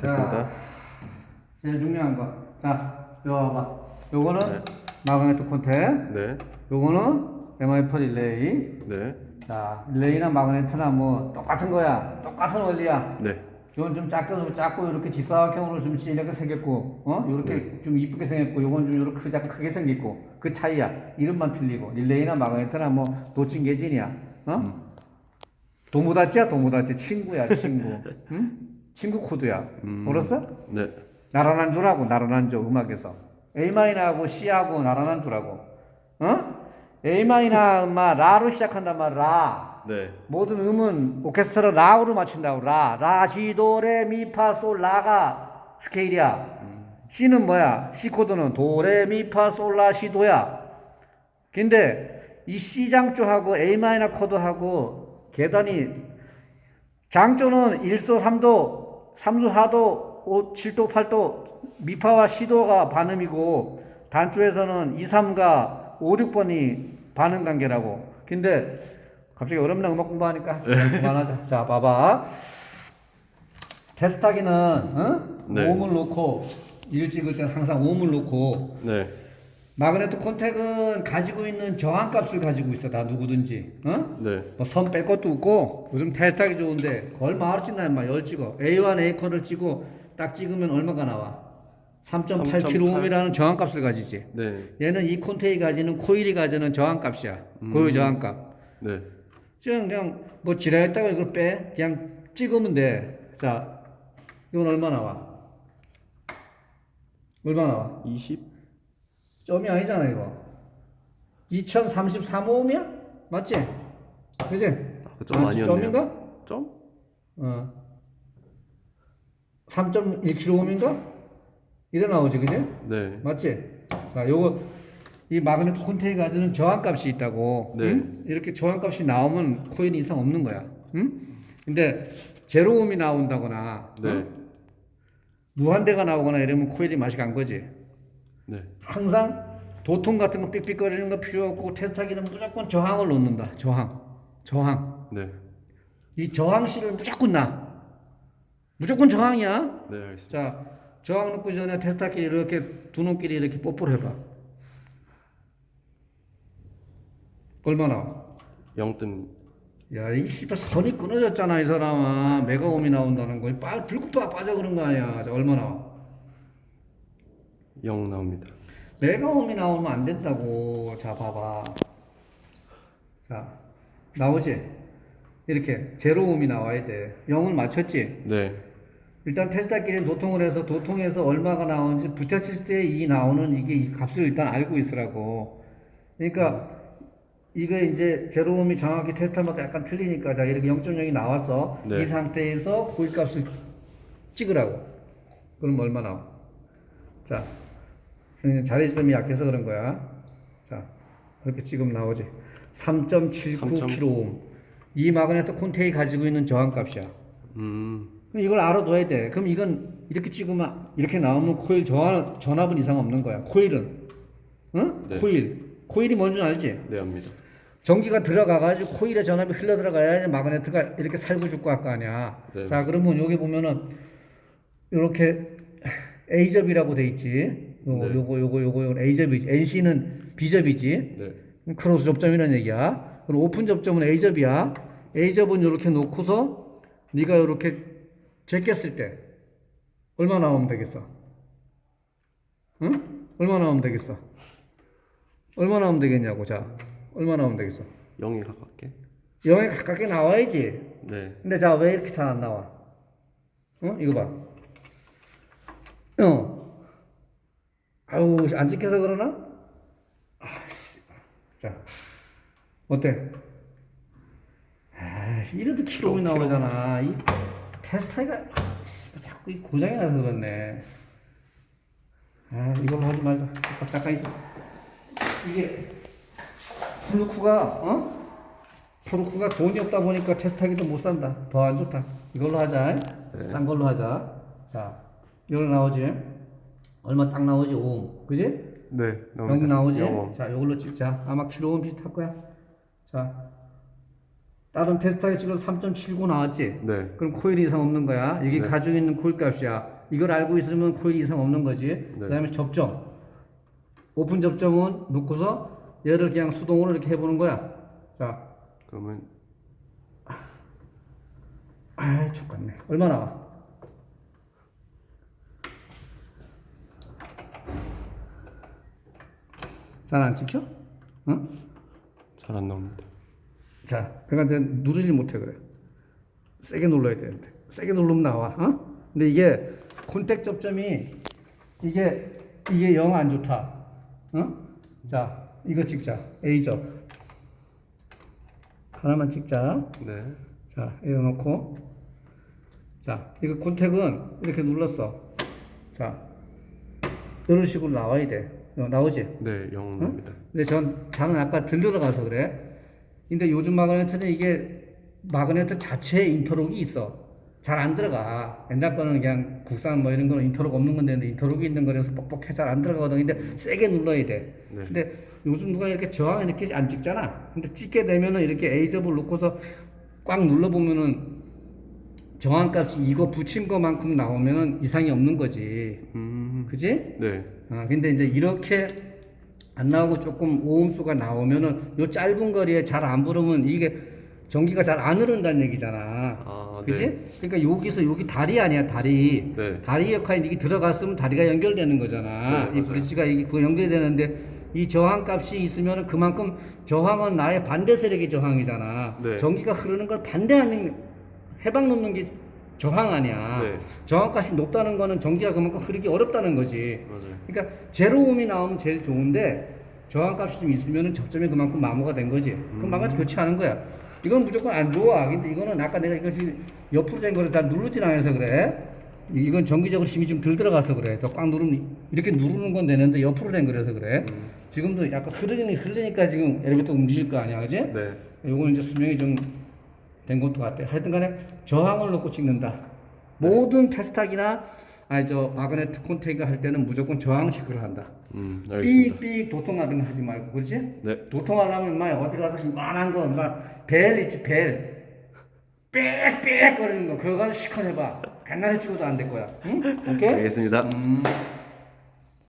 됐습니다. 제일 중요한 거. 자, 요 봐봐. 요거는 네. 마그네틱 콘택. 네, 요거는 MIF 릴레이. 네, 자, 릴레이나 마그네트나 뭐 똑같은 거야. 똑같은 원리야. 네, 요건 좀 작게 작고 이렇게 직사각형으로 좀 이렇게 생겼고, 어? 이렇게 좀 이쁘게 생겼고, 요건 좀 이렇게 크게 크게 생겼고, 그 차이야. 이름만 틀리고 릴레이나 마그네트나 뭐 도찐 개진이야. 어? 도무다찌야 도무다찌 친구야 친구. 응? 친구 코드야. 음. 알았어? 네, 나란한 줄하고 나란한 줄 음악에서 A 마이너하고 C하고 나란한 줄하고 어? A 마이너 음악 라로 시작한단 말 라. 네, 모든 음은 오케스트라 라우로 맞춘다고 라. 라, 시, 도, 레, 미, 파, 솔, 라가 스케일이야. C는 뭐야? C 코드는 도, 레, 미, 파, 솔, 라, 시, 도야. 근데 이 C 장조하고 A 마이너 코드하고 계단이 장조는 1도, 3도, 3도, 4도, 5, 7도, 8도 미파와 시도가 반음이고 단조에서는 2, 3가 5, 6번이 반음 관계라고. 근데 갑자기 어렵나 음악 공부하니까 그만하자. 자, 봐봐. 테스트하기는 어? 네. 오음을 놓고 일 찍을 때는 항상 오음을 놓고 네, 마그네트 콘택은 가지고 있는 저항값을 가지고 있어 다 누구든지. 어? 네, 뭐선 뺄 것도 없고 요즘 테스트하기 좋은데 얼마 찍나 임마. 열 찍어. A1 A 콘을 찍고 딱 찍으면 얼마가 나와? 3.8kΩ이라는 저항값을 가지지. 네, 얘는 이 콘테이 가지는 코일이 가지는 저항값이야. 고유 저항값. 네, 그냥 그냥 뭐 지랄했다가 이걸 빼? 그냥 찍으면 돼자 이건 얼마 나와? 얼마 나와? 20? 점이 아니잖아 이거. 2033오음이야? 맞지? 그지? 아, 그좀 아니었네요. 점인가? 점? 어. 3.1kΩ인가? 이래 나오지 그지? 네, 맞지? 자 요거 이 마그네트 콘테이 가지는 저항값이 있다고 네. 응? 이렇게 저항값이 나오면 코일 이상 없는 거야 응? 근데 제로옴이 나온다거나 네, 어? 무한대가 나오거나 이러면 코일이 맛이 간 거지 네, 항상 도통 같은 거 삑삑거리는 거 필요 없고 테스트하기는 무조건 저항을 놓는다 저항 저항 네, 이 저항식을 무조건 놔 무조건 저항이야 네, 알겠습니다. 자 저항 놓고 전에 테스트하기 이렇게 두 놈끼리 이렇게 뽀뽀를 해봐 얼마 나와? 0뜸, 야, 이 씨발 선이 끊어졌잖아, 이 사람아. 메가옴이 나온다는 거. 빠, 불꽃 빠져 그런 거 아니야. 자, 얼마 나와? 0 나옵니다. 메가옴이 나오면 안 된다고. 자, 봐봐. 자, 나오지? 이렇게 제로옴이 나와야 돼. 0을 맞췄지? 네, 일단 테스트할끼리 도통을 해서 도통에서 얼마가 나오는지 붙여칠 때 이 나오는 이게 이 값을 일단 알고 있으라고. 그러니까 이거 이제 제로옴이 정확히 테스트마다 약간 틀리니까 자 이렇게 0.0이 나왔어. 네. 이 상태에서 고기 값을 찍으라고. 그럼 얼마 나와? 자, 자리점이 약해서 그런 거야. 자, 이렇게 찍으면 나오지. 3.79kΩ. 이 마그네트 콘테이 가지고 있는 저항값이야. 음, 그럼 이걸 알아둬야 돼. 그럼 이건 이렇게 찍으면 이렇게 나오면 코일 전압, 전압은 이상 없는 거야. 코일은. 응? 네. 코일. 코일이 뭔지 알지? 네, 압니다. 전기가 들어가가지고 코일에 전압이 흘러 들어가야지 마그네트가 이렇게 살고 죽고 할 거 아니야. 네. 자, 그러면 여기 보면은 이렇게 A접이라고 돼 있지. 요거, 네. 요거, 요거, 요거, 요거 A접이지. NC는 B접이지. 네, 크로스 접점이라는 얘기야. 그럼 오픈 접점은 A접이야. A접은 이렇게 놓고서 네가 이렇게 제꼈을 때 얼마 나오면 되겠어? 응? 얼마 나오면 되겠어? 얼마 나오면 되겠냐고. 자, 얼마 나오면 되겠어? 0에 가깝게. 0에 가깝게 나와야지. 네, 근데 자, 왜 이렇게 잘 안 나와? 어? 이거 봐. 어. 아우, 안 찍혀서 그러나? 아씨. 자, 어때? 아, 이래도 키로이 나오잖아. 이 테스타이가 씨, 자꾸 이 고장이 나서 그렇네. 아, 이걸로 하지 말자. 잠깐 있어. 이게 플루크가 어? 프로크가 돈이 없다 보니까 테스트하기도 못 산다. 더 안 좋다. 이걸로 하자. 네. 싼 걸로 하자. 자, 이걸로 나오지? 얼마 딱 나오지 옴 그지? 네 나옵니다. 영 나오지? 영어. 자 이걸로 찍자 아마 키로는 비슷할 거야 자 다른 테스트하게 찍어서 3.79 나왔지? 네. 그럼 코일이 이상 없는 거야 이게 네. 가지고 있는 코일 값이야 이걸 알고 있으면 코일이 이상 없는 거지 네. 그 다음에 접점 오픈 접점은 놓고서 얘를 그냥 수동으로 이렇게 해보는 거야 자 그러면 아, 좋겠네. 얼마 나와? 잘 안 찍혀? 응? 잘 안 나옵니다. 자, 그러니까 이제 누르지 못해 그래. 세게 눌러야 되는데. 세게 누르면 나와. 어? 근데 이게 콘택 접점이 이게 이게 영 안 좋다. 어? 자, 이거 찍자. A 접. 하나만 찍자. 네. 자, 이거 놓고. 자, 이거 콘택은 이렇게 눌렀어. 자, 이런 식으로 나와야 돼. 어, 나오지? 네, 영 나옵니다. 근데 전 저는 아까 덜 들어가서 그래. 근데 요즘 마그네트는 이게 마그네트 자체에 인터록이 있어. 잘 안 들어가. 옛날 거는 그냥 국산 뭐 이런 거는 인터록 없는 건데 인터록이 있는 거라서 뻑뻑해 잘 안 들어가거든. 근데 세게 눌러야 돼. 네. 근데 요즘 누가 이렇게 저항 이렇게 안 찍잖아. 근데 찍게 되면은 이렇게 A접을 놓고서 꽉 눌러 보면은 저항 값이 이거 붙인 것만큼 나오면은 이상이 없는 거지. 음. 그지? 네. 아, 근데 이제 이렇게 안 나오고 조금 오음수가 나오면은 요 짧은 거리에 잘 안 부르면 이게 전기가 잘 안 흐른다는 얘기잖아. 아, 그지? 네. 그러니까 여기서 여기 다리 아니야, 다리. 네. 다리 역할이 이게 들어갔으면 다리가 연결되는 거잖아. 네, 이. 브릿지가 이게 그 연결되는데 이 저항 값이 있으면은 그만큼 저항은 나의 반대 세력의 저항이잖아. 네. 전기가 흐르는 걸 반대하는 해방 놓는 게 저항 아니야. 네. 저항 값이 높다는 거는 전기가 그만큼 흐르기 어렵다는 거지. 맞아요. 그러니까 제로옴이 나오면 제일 좋은데 저항값이 좀 있으면은 접점이 그만큼 마모가 된 거지. 그럼 마모가 교체하는 거야. 이건 무조건 안 좋아. 근데 이거는 아까 내가 이거 지금 옆으로 된 거를 다 누르진 않아서 그래. 이- 이건 전기적으로 힘이 좀 덜 들어가서 그래. 더 꽉 누르면 이렇게 누르는 건 되는데 옆으로 된 거라서 그래. 지금도 약간 흐르니 흘리니까 지금 엘리베이터 움직일 거 아니야, 그지? 네. 요거는 이제 수명이 좀 된 것도 같아. 하여튼 간에 저항을 놓고 찍는다. 모든 테스트하기나 아니 저 마그네트 콘택을 할 때는 무조건 저항 체크를 한다. 음, 알겠습니다. 삑삑 도통하는 거 하지 말고 그렇지? 네. 도통하려면 막 어디 가서 이만한 거, 막벨 있지 벨. 빽빽 거리는 거 그거 가지고 시커 해봐. 백날에 찍어도 안 될 거야. 응? 오케이? 알겠습니다. 음.